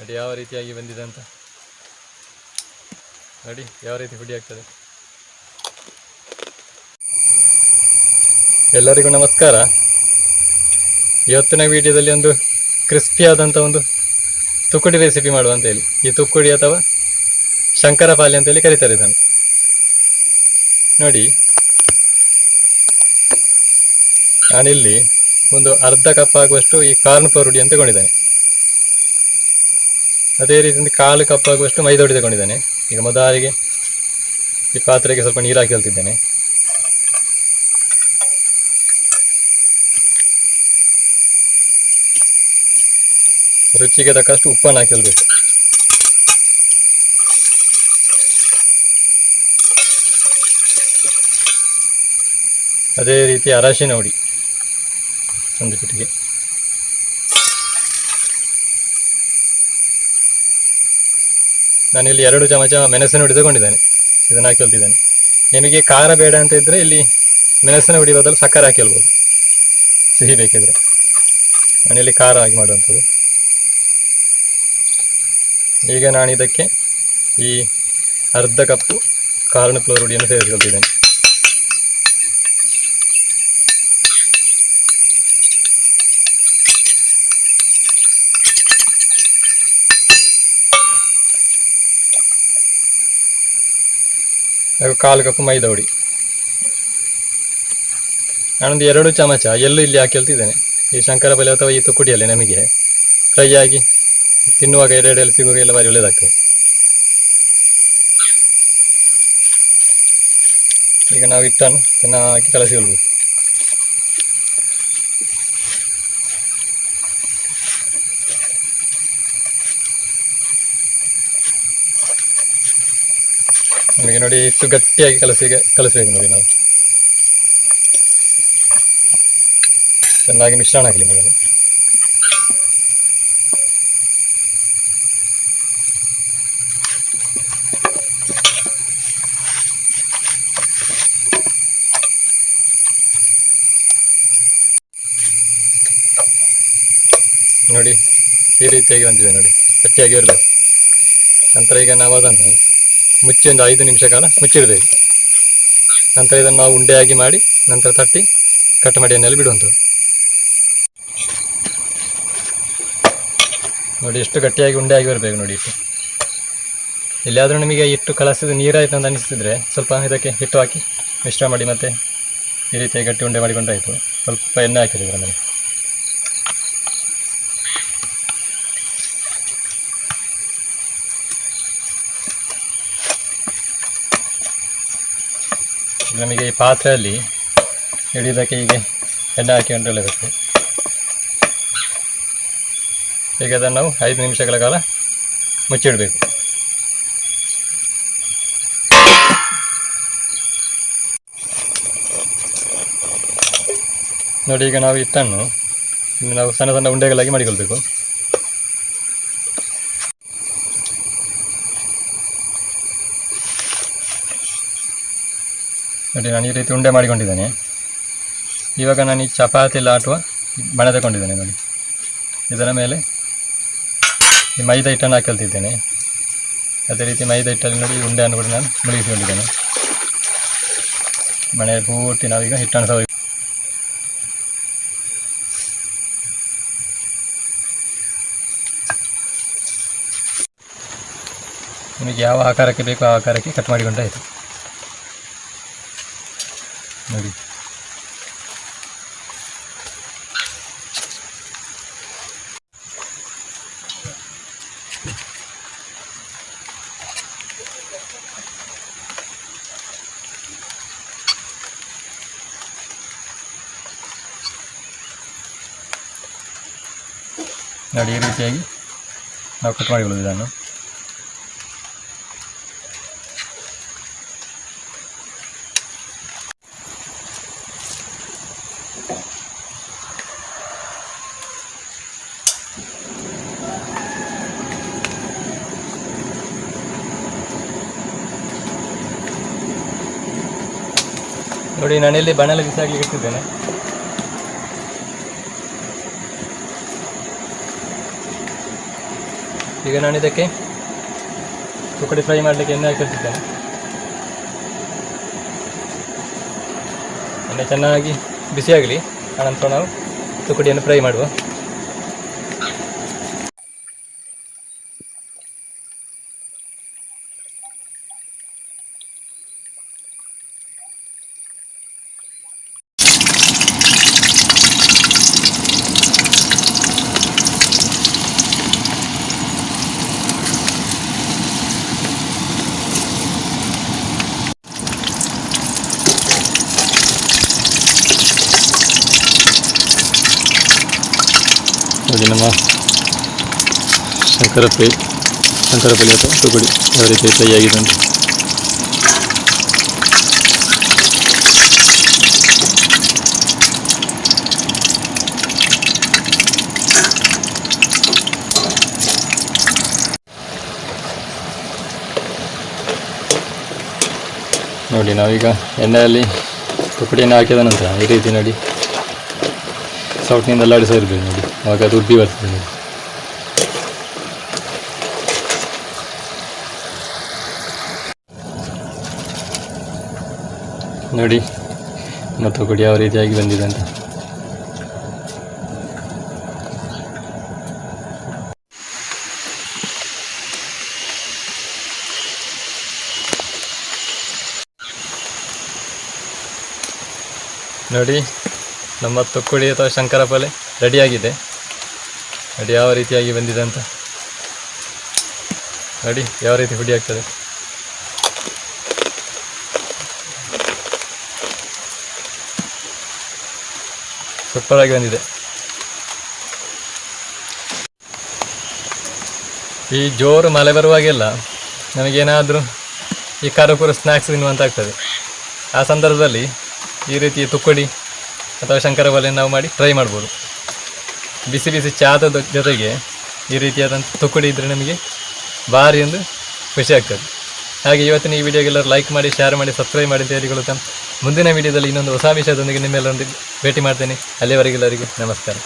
ನೋಡಿ, ಯಾವ ರೀತಿಯಾಗಿ ಬಂದಿದೆ ಅಂತ? ನೋಡಿ, ಯಾವ ರೀತಿ ಹುಡಿ ಆಗ್ತದೆ? ಎಲ್ಲರಿಗೂ ನಮಸ್ಕಾರ. ಇವತ್ತಿನ ವಿಡಿಯೋದಲ್ಲಿ ಒಂದು ಕ್ರಿಸ್ಪಿ ಆದಂಥ ಒಂದು ತುಕ್ಕುಡಿ ರೆಸಿಪಿ ಮಾಡುವಂತ ಹೇಳಿ. ಈ ತುಕ್ಕುಡಿ ಅಥವಾ ಶಂಕರಪಾಲಿ ಅಂತೇಳಿ ಕರೀತಾರೆ ಇದನ್ನು. ನೋಡಿ. ನಾನಿಲ್ಲಿ ಒಂದು ಅರ್ಧ ಕಪ್ ಆಗುವಷ್ಟು ಈ ಕಾರ್ನ್ ಫ್ಲೋರ್ ಅಂತ ತಗೊಂಡಿದ್ದೇನೆ. ಅದೇ ರೀತಿಯಿಂದ ಕಾಲು ಕಪ್ಪಾಗುವಷ್ಟು ಮೈದೊಡಿ ಮೈದಾ ತಗೊಂಡಿದ್ದೇನೆ. ಈಗ ಮೊದಲಿಗೆ ಈ ಪಾತ್ರೆಗೆ ಸ್ವಲ್ಪ ನೀರು ಹಾಕಿ ಹೇಳ್ತಿದ್ದೇನೆ. ರುಚಿಗೆ ತಕ್ಕಷ್ಟು ಉಪ್ಪನ್ನು ಹಾಕಿ ಹೇಳ್ಬೇಕು. ಅದೇ ರೀತಿ ಅರಶಿನ ಹುಡಿ ಒಂದು ಚಿಟಿಕೆ. ನಾನಿಲ್ಲಿ ಎರಡು ಚಮಚ ಮೆಣಸಿನ ಹುಡಿ ತಗೊಂಡಿದ್ದೇನೆ ಇದನ್ನು ಹಾಕಿ ಹೊಲ್ತಿದ್ದೇನೆ. ನಿಮಗೆ ಖಾರ ಬೇಡ ಅಂತ ಇದ್ದರೆ ಇಲ್ಲಿ ಮೆಣಸಿನ ಹುಡಿ ಬದಲು ಸಕ್ಕರೆ ಹಾಕಿ ಹೇಳ್ಬೋದು ಸಿಹಿ ಬೇಕಿದ್ರೆ. ನಾನಿಲ್ಲಿ ಖಾರ ಆಗಿ ಮಾಡುವಂಥದ್ದು. ಈಗ ನಾನು ಇದಕ್ಕೆ ಈ ಅರ್ಧ ಕಪ್ಪು ಕಾರ್ನ್ ಫ್ಲೋರ್ ಹುಡಿಯನ್ನು ಸೇರಿಸ್ಕೊಳ್ತಿದ್ದೇನೆ. ಕಾಲು ಕಪ್ಪು ಮೈದಾ ಹುಡಿ. ನಾನೊಂದು ಎರಡು ಚಮಚ ಎಲ್ಲೂ ಇಲ್ಲಿ ಹಾಕಿ ಹೇಳ್ತಿದ್ದೇನೆ ಈ ಶಂಕರಬಲಿ ಅಥವಾ ಈ ತುಕ್ಕುಡಿಯಲ್ಲಿ ನಮಗೆ ಫ್ರೈ ಆಗಿ ತಿನ್ನುವಾಗ ಎರಡೆಲ್ಲ ಸಿಗುವಾಗ ಎಲ್ಲ ಬಾರಿ ಒಳ್ಳೆಯದಾಗ್ತದೆ. ಈಗ ನಾವು ಹಿಟ್ಟನ್ನು ಚೆನ್ನಾಗಿ ಕಲಸಿಕೊಳ್ಬೇಕು ನಮಗೆ ನೋಡಿ ಇಷ್ಟು ಗಟ್ಟಿಯಾಗಿ ಕಲಸಿ ಕಲಿಸ್ಬೇಕು ನೋಡಿ ನಾವು. ಚೆನ್ನಾಗಿ ಮಿಶ್ರಣ ಆಗಲಿ ಮೊದಲು. ನೋಡಿ ಈ ರೀತಿಯಾಗಿ ಬಂದಿದೆ ನೋಡಿ. ಗಟ್ಟಿಯಾಗಿ ಇರಬೇಕು ನಂತರ ಈಗ ನಾವು ಅದನ್ನು ಮುಚ್ಚಿ ಒಂದು ಐದು ನಿಮಿಷ ಕಾಲ ಮುಚ್ಚಿಡಬೇಕು. ನಂತರ ಇದನ್ನು ನಾವು ಉಂಡೆಯಾಗಿ ಮಾಡಿ, ನಂತರ ತಟ್ಟಿ ಕಟ್ ಮಾಡಿ ಎಣ್ಣೆಯಲ್ಲಿ ಬಿಡುವಂಥದ್ದು. ನೋಡಿ, ಎಷ್ಟು ಗಟ್ಟಿಯಾಗಿ ಉಂಡೆಯಾಗಿ ಬರಬೇಕು ನೋಡಿ ಇಟ್ಟು. ಎಲ್ಲಿಯಾದರೂ ನಿಮಗೆ ಇಟ್ಟು ಕಲಸಿದ ನೀರಾಯಿತು ಅಂತ ಅನಿಸ್ತಿದ್ರೆ ಸ್ವಲ್ಪ ಇದಕ್ಕೆ ಹಿಟ್ಟು ಹಾಕಿ ಮಿಶ್ರ ಮಾಡಿ ಮತ್ತೆ ಈ ರೀತಿಯಾಗಿ ಗಟ್ಟಿ ಉಂಡೆ ಮಾಡಿಕೊಂಡಾಯಿತು ಸ್ವಲ್ಪ ಎಣ್ಣೆ ಹಾಕಿರಿ ಇದರ ಮೇಲೆ. ನಮಗೆ ಈ ಪಾತ್ರೆಯಲ್ಲಿ ಹಿಡಿಯೋದಕ್ಕೆ ಹೀಗೆ ಎಣ್ಣೆ ಹಾಕಿಕೊಂಡು ಇಡಬೇಕು ಈಗ ಅದನ್ನು ನಾವು ಐದು ನಿಮಿಷಗಳ ಕಾಲ ಮುಚ್ಚಿಡಬೇಕು. ನೋಡಿ, ಈಗ ನಾವು ಹಿಟ್ಟನ್ನು ನಾವು ಸಣ್ಣ ಸಣ್ಣ ಉಂಡೆಗಳಾಗಿ ಮಾಡಿಕೊಳ್ಬೇಕು. ನೋಡಿ, ನಾನು ಈ ರೀತಿ ಉಂಡೆ ಮಾಡಿಕೊಂಡಿದ್ದೇನೆ. ಇವಾಗ ನಾನು ಈ ಚಪಾತಿ ಲಾಟುವ ಬಣ ತಗೊಂಡಿದ್ದೇನೆ ನೋಡಿ. ಇದರ ಮೇಲೆ ಈ ಮೈದಾ ಹಿಟ್ಟನ್ನು ಹಾಕಲ್ತಿದ್ದೇನೆ. ಅದೇ ರೀತಿ ಮೈದಾ ಹಿಟ್ಟಲ್ಲಿ ನೋಡಿ ಉಂಡೆಯನ್ನು ಕೂಡ ನಾನು ಮುಳುಗಿಸಿಕೊಂಡಿದ್ದೇನೆ. ಮನೆ ಪೂರ್ತಿ ನಾವೀಗ ಹಿಟ್ಟನ್ನು ಸಹ ನಿಮಗೆ ಯಾವ ಆಕಾರಕ್ಕೆ ಬೇಕೋ ಆಕಾರಕ್ಕೆ ಕಟ್ ಮಾಡಿಕೊಂಡಾಯಿತು. ನೋಡಿ ನೋಡಿ ಈ ರೀತಿಯಾಗಿ ನಾವು ಕಟ್ ನೋಡಿ ನಾನಿಲ್ಲಿ ಬಣ್ಣಲ್ಲಿ ಬಿಸಾಗ್ಲಿಕ್ಕೆ ಇಟ್ಟಿದ್ದೇನೆ. ಈಗ ನಾನು ಇದಕ್ಕೆ ತುಕಡಿ ಫ್ರೈ ಮಾಡಲಿಕ್ಕೆ ಎಣ್ಣೆ ಹಾಕಿರ್ತಿದ್ದೇನೆ. ಎಣ್ಣೆ ಚೆನ್ನಾಗಿ ಬಿಸಿಯಾಗಲಿ ಆನಂತರ ನಾವು ತುಕಡಿಯನ್ನು ಫ್ರೈ ಮಾಡುವ. ನೋಡಿ ನಮ್ಮ ಶಂಕರ ಫ್ರೈ ಶಂಕರ ಪಲ್ಲಿ ಅಥವಾ ತುಕಡಿ ಯಾವ ರೀತಿ ಫ್ರೈ ಆಗಿದೆ ಅಂತ ನೋಡಿ ನಾವೀಗ ಎಣ್ಣೆಯಲ್ಲಿ ತುಕಡಿಯನ್ನು ಹಾಕಿದ ನಂತರ ಈ ರೀತಿ ನೋಡಿ. ಸೌಟ್ನಿಂದ ಅಲ್ಲಾಡಿಸ ಇರಬೇಕು ನೋಡಿ. ಆವಾಗ ಅದು ಉಬ್ಬಿ ಬರ್ತದೆ ನೋಡಿ. ನೋಡಿ, ಮತ್ತು ಕೊಡಿ ಯಾವ ರೀತಿಯಾಗಿ ಬಂದಿದೆ ಅಂತ. ನೋಡಿ ನಮ್ಮ ತುಕ್ಕುಳಿ ಅಥವಾ ಶಂಕರಪಲೆ ರೆಡಿಯಾಗಿದೆ. ನೋಡಿ ಯಾವ ರೀತಿಯಾಗಿ ಬಂದಿದೆ ಅಂತ? ನೋಡಿ ಯಾವ ರೀತಿ ಹುಡಿ ಆಗ್ತದೆ? ಸೂಪರಾಗಿ ಬಂದಿದೆ. ಈ ಜೋರು ಮಳೆ ಬರುವಾಗೆಲ್ಲ ನಮಗೇನಾದರೂ ಈ ಕರಕುರ ಸ್ನ್ಯಾಕ್ಸ್ ತಿನ್ನುವಂತಾಗ್ತದೆ. ಆ ಸಂದರ್ಭದಲ್ಲಿ ಈ ರೀತಿ ತುಕ್ಕಡಿ ಅಥವಾ ಶಂಕರ ಬಲೆಯನ್ನು ನಾವು ಮಾಡಿ ಟ್ರೈ ಮಾಡ್ಬೋದು. ಬಿಸಿ ಬಿಸಿ ಚಾದ ಜೊತೆಗೆ ಈ ರೀತಿಯಾದಂಥ ತುಕ್ಕಡಿ ಇದ್ದರೆ ನಮಗೆ ಭಾರಿ ಒಂದು ಖುಷಿ ಆಗ್ತದೆ. ಹಾಗೆ ಇವತ್ತಿನ ಈ ವಿಡಿಯೋಗೆಲ್ಲರೂ ಲೈಕ್ ಮಾಡಿ ಶೇರ್ ಮಾಡಿ ಸಬ್ಸ್ಕ್ರೈಬ್ ಮಾಡಿ ಅಂತ ಹೇಳಿಕೊಳ್ಳುತ್ತಾ ಮುಂದಿನ ವಿಡಿಯೋದಲ್ಲಿ ಇನ್ನೊಂದು ಹೊಸ ವಿಷಯದೊಂದಿಗೆ ನಿಮ್ಮೆಲ್ಲರೊಂದಿಗೆ ಭೇಟಿ ಮಾಡ್ತೇನೆ. ಅಲ್ಲಿಯವರೆಗೆಲ್ಲರಿಗೂ ನಮಸ್ಕಾರ.